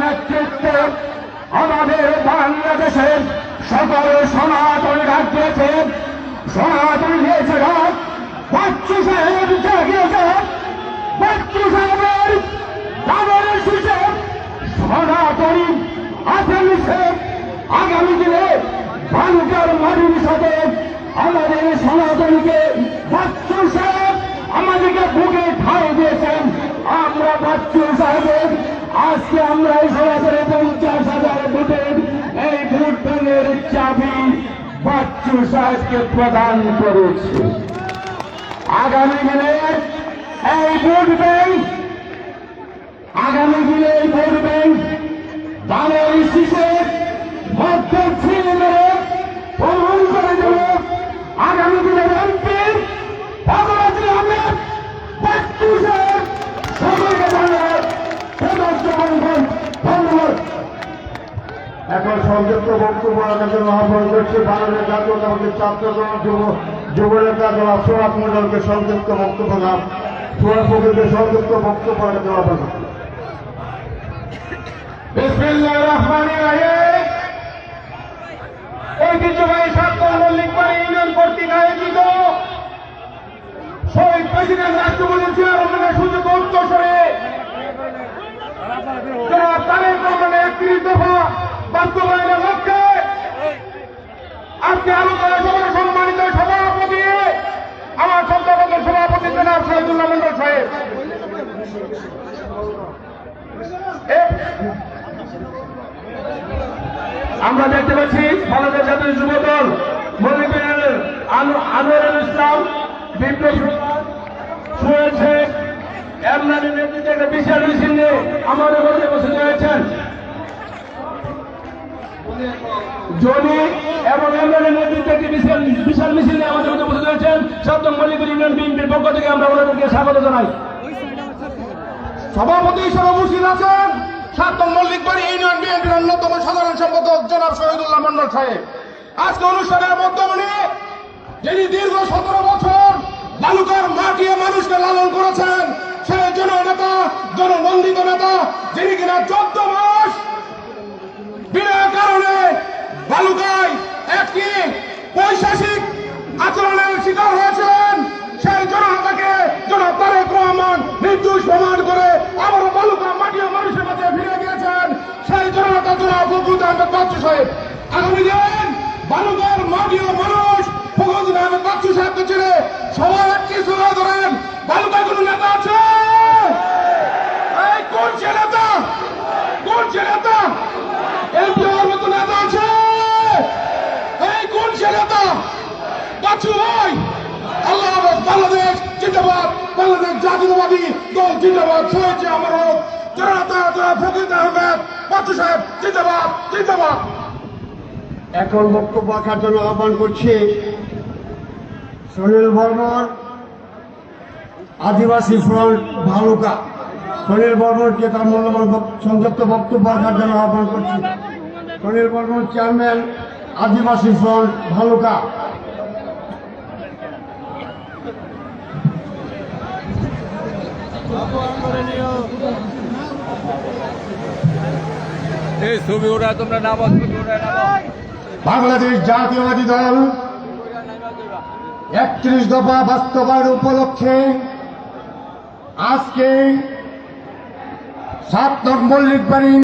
নেতৃত্বে আমাদের বাংলাদেশের সকল সনাতন রাজ্যেছে সনাতন দিয়েছে রাত বাচ্চু সাহেব জাগিয়েছে বাচ্চু সাহেবের দাবরের শীষে সনাতনী আছেন সে আগামী দিনে বালুকার মাটির সাথে আমাদের সনাতনীকে বাচ্চু সাহেব আমাদেরকে বুকে ঠাই দিয়েছেন। আমরা বাচ্চু সাহেবের, আজকে আমরা এই সরাসরি পঞ্চাশ হাজার ভোটের এই ভোট ব্যাংকের চাবি বাচ্চু সাহেবকে প্রদান করেছি। আগামী দিনে এই ভোট ব্যাংক আগামী দিনে এই ভোট ব্যাংক দানের শীষে এখন সংযুক্ত বক্তব্য রাখার জন্য আহ্বান করছি বাংলাদেশ জাতীয়তাবাদী ছাত্র দল যুব সোহাগ মন্ডলকে সংযুক্ত বক্তব্য নাম সোহাগ মুখীকে সংযুক্ত বক্তব্য রাখার ঐতিহ্যবাহী সাতক্ষণ মল্লিকবাড়ি ইউনিয়ন কর্তৃক আয়োজিত। শহীদ প্রেসিডেন্ট রাষ্ট্রপতি সুযোগ উত্তরসরে। জনাব তারেক রহমানের একত্রিশ দফা বাস্তবায়নের লক্ষ্যে আজকে আলোচনা সভার সম্মানিত সভাপতি আমার সম্পাদকের সভাপতি জনাব শহীদুল্লাহ মন্ডল সাহেব আমরা দেখতে পাচ্ছি বাংলাদেশ জাতীয় যুব দল মল্লিকের আনোয়ারুল ইসলাম, বিপ্লব এমরানের নেতৃত্বে একটা বিশাল মিছিল নিয়ে আমাদের মধ্যে বসে হয়েছেন। জনি এবং এমরানের নেতৃত্বে একটি বিশাল বিশাল মিছিল নিয়ে আমাদের মধ্যে বসে হয়েছেন, সপ্তম মল্লিক ইউনিয়ন বিএনপির পক্ষ থেকে আমরা ওনাদেরকে স্বাগত জানাই। সভাপতি হিসেবে উপস্থিত আছেন সাতম মল্লিক বাড়ি ইউনিয়ন বিএনপির অন্যতম সাধারণ সম্পাদক জনাব শহীদুল্লাহ মন্ডল সাহেব। আজকে অনুষ্ঠানের মাধ্যমে যিনি দীর্ঘ সতেরো বছর বালুকার মাটিয়ে মানুষকে লালন করেছেন যিনি কিনা চোদ্দ মাস বিনা কারণে বালুকায় একটি পৈশাসিক আচরণের শিকার হয়েছিলেন, সেই জনতাকে জনাব তারেক রহমান নির্দোষ প্রমাণ করে আবার বালুকা মাটি মানুষের মাঝে ফিরে গিয়েছেন, সেই জনতা জনাব আহমেদ বাচ্চু সাহেব। আগামী দিন বালুকার মাটি ও মানুষ ফখরুদ্দিন আহমেদ বাচ্চু সাহেবকে ছেড়ে সবাই একটি সুরা ধরেন বালুকায় কোনো নেতা আছে এই কোন সে নেতা কোন সে নেতা এমপি হওয়ার মতো নেতা আছে এই কোন সে নেতা বাচ্চু ভাই আল্লাহ বাংলাদেশ জিন্দাবাদ। বাংলাদেশ জাতীয়তাবাদী দল জিন্দাবাদ সহজে আমার হোক জনতা জনাব ফকির আহমেদ বাচ্চু সাহেব, জিন্দাবাদ জিন্দাবাদ। এখন বক্তব্য রাখার জন্য আহ্বান করছি সুনীল বর্মন, আদিবাসী ফ্রন্ট ভালুকা। সুনীল বর্মনকে তার মূল্যবান সংযুক্ত বক্তব্য রাখার জন্য আহ্বান করছি। Sunil Barman chairman, Adivasi front Bhaluka. Bangladesh জাতীয়বাদী Dal একত্রিশ দফা বাস্তবায়ন উপলক্ষে আজকে সাত নম্বর মল্লিক বাড়ি